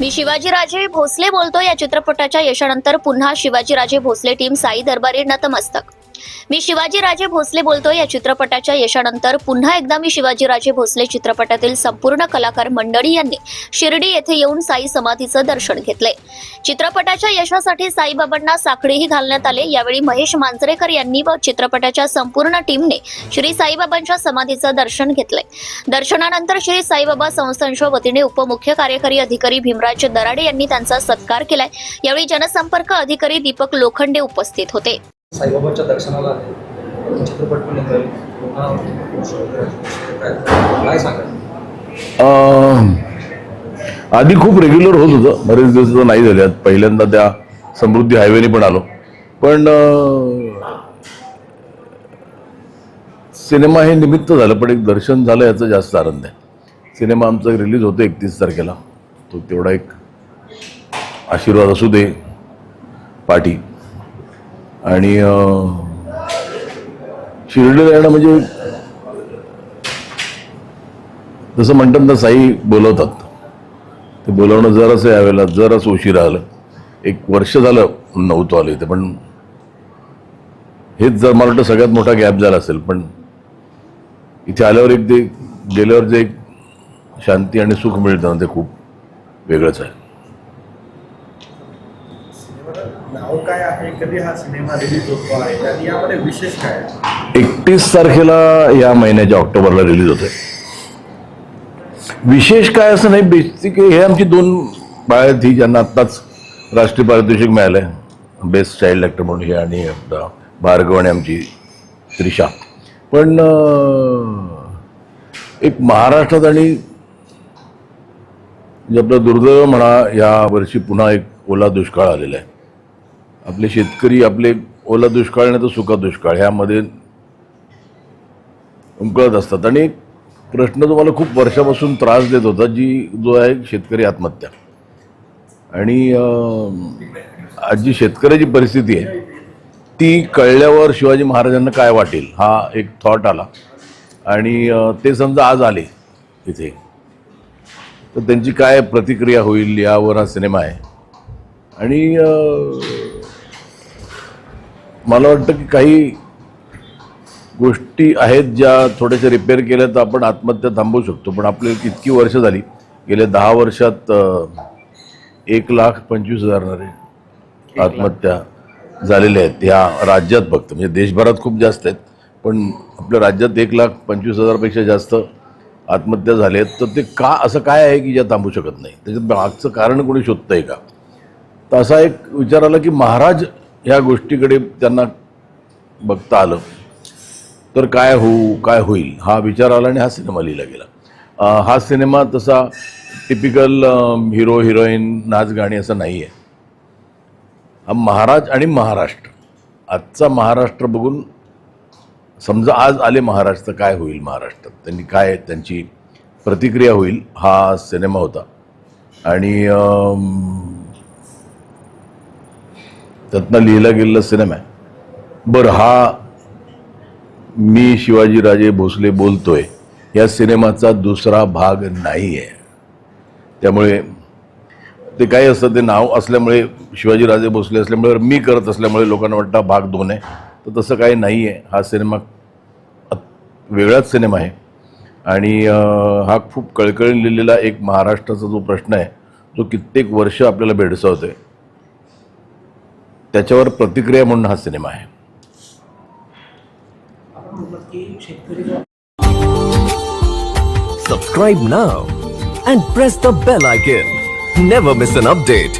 मी शिवाजीराजे भोसले बोलतो. या चित्रपटाच्या यशानंतर पुन्हा शिवाजीराजे भोसले टीम साई दरबारी नतमस्तक. मी शिवाजीराजे भोसले बोलतो या चित्रपटाच्या यशानंतर पुन्हा एकदा मी शिवाजीराजे भोसले चित्रपटातील संपूर्ण कलाकार मंडळी यांनी शिर्डी येथे येऊन साई समाधीचं दर्शन घेतले चित्रपटाच्या यशासाठी साईबाबांना साखळीही घालण्यात आले. यावेळी महेश मांजरेकर यांनी व चित्रपटाच्या संपूर्ण टीमने श्री साईबाबांच्या समाधीचं दर्शन घेतले दर्शनानंतर श्री साईबाबा संस्थांच्या वतीने उपमुख्य कार्यकारी अधिकारी भीमराज दराडे यांनी त्यांचा सत्कार केलाय. यावेळी जनसंपर्क अधिकारी दीपक लोखंडे उपस्थित होते. साईबाबांच्या दर्शनाला आले चित्रपट पण येतोय. काय सांगा आधी खूप रेग्युलर होत होतं. बरेच दिवस नाही झाले. पहिल्यांदा त्या समृद्धी हायवेने पण आलो. पण सिनेमा हे निमित्त झालं पण एक दर्शन झालं याचा जास्त आनंद आहे. सिनेमा आमचा रिलीज होतो एकतीस तारखेला. तो तेवढा एक आशीर्वाद असू दे पाठी आणि शिर्डी शिर्डीला येणं म्हणजे जसं म्हणतात ना साई बोलवतात. ते बोलवणं जरासं यावेळेला जरासं उशिरा आलं. एक वर्ष झालं नव्हतं आलं इथे पण हेच जर मला वाटतं सगळ्यात मोठा गॅप झाला असेल पण इथे आल्यावर एक ते गेल्यावर जे एक शांती आणि सुख मिळतं ना ते खूप वेगळंच आहे. नाव काय आहे? कधी हा सिनेमा रिलीज होतो आहे? आणि यामध्ये विशेष काय आहे? एकतीस तारखेला या महिन्याच्या ऑक्टोबरला रिलीज होते विशेष काय असं नाही बेसिक हे आमची दोन बाळ आहेत ही ज्यांना आत्ताच राष्ट्रीय पारितोषिक मिळालंय. बेस्ट चाइल्ड ॲक्टर म्हणून हे आणि भार्गव आणि आमची त्रिशा. पण एक महाराष्ट्रात आणि जे आपलं दुर्दैव म्हणा या वर्षी पुन्हा एक ओला दुष्काळ आलेला आहे. आपले शेतकरी आपले ओला दुष्काळ नाही तर सुका दुष्काळ ह्यामध्ये उमकळत असतात. आणि एक प्रश्न तुम्हाला खूप वर्षापासून त्रास देत होता जी जो आहे शेतकरी आत्महत्या. आणि आज जी शेतकऱ्याची परिस्थिती आहे ती कळल्यावर शिवाजी महाराजांना काय वाटेल हा एक थॉट आला. आणि ते समजा आज आले इथे. तर त्यांची काय प्रतिक्रिया होईल यावर हा सिनेमा आहे. आणि मला वाटतं की काही गोष्टी आहेत ज्या थोड्याशा रिपेअर केल्या तर आपण आत्महत्या थांबवू शकतो. पण आपली इतकी वर्ष झाली गेल्या दहा वर्षात एक लाख पंचवीस हजार आत्महत्या झालेल्या आहेत. ह्या राज्यात फक्त. म्हणजे देशभरात खूप जास्त आहेत. पण आपल्या राज्यात एक लाख पंचवीस हजारपेक्षा जास्त आत्महत्या झाल्या आहेत. तर ते का असं काय आहे की ज्या थांबू शकत नाही? त्याच्यात मागचं कारण कोणी शोधतंय का? तर असा एक विचार आला की महाराज ह्या गोष्टीकडे त्यांना बघता आलं. तर काय होऊ काय होईल हा विचार आला आणि हा सिनेमा लिहिला गेला. हा सिनेमा तसा टिपिकल हिरो हिरोईन नाच गाणी असं नाही आहे हा महाराज आणि महाराष्ट्र. आजचा महाराष्ट्र बघून समजा आज आले महाराष्ट्र काय होईल महाराष्ट्रात? त्यांनी काय त्यांची प्रतिक्रिया होईल हा सिनेमा होता. आणि त्यातनं लिहिला गेलेला सिनेमा आहे. बरं हा मी शिवाजीराजे भोसले बोलतोय या सिनेमाचा दुसरा भाग नाही आहे त्यामुळे ते काही असतं ते नाव असल्यामुळे शिवाजीराजे भोसले असल्यामुळे मी करत असल्यामुळे लोकांना वाटतं भाग दोन आहे. तर तसं काही नाही आहे हा सिनेमा वेगळाच सिनेमा आहे. आणि हा खूप कळकळीन लिहिलेला एक महाराष्ट्राचा जो प्रश्न आहे तो कित्येक वर्ष आपल्याला भेडसावतोय. त्याच्यावर प्रतिक्रिया म्हणून हा सिनेमा आहे. सबस्क्राईब ना and press the bell I can never miss an update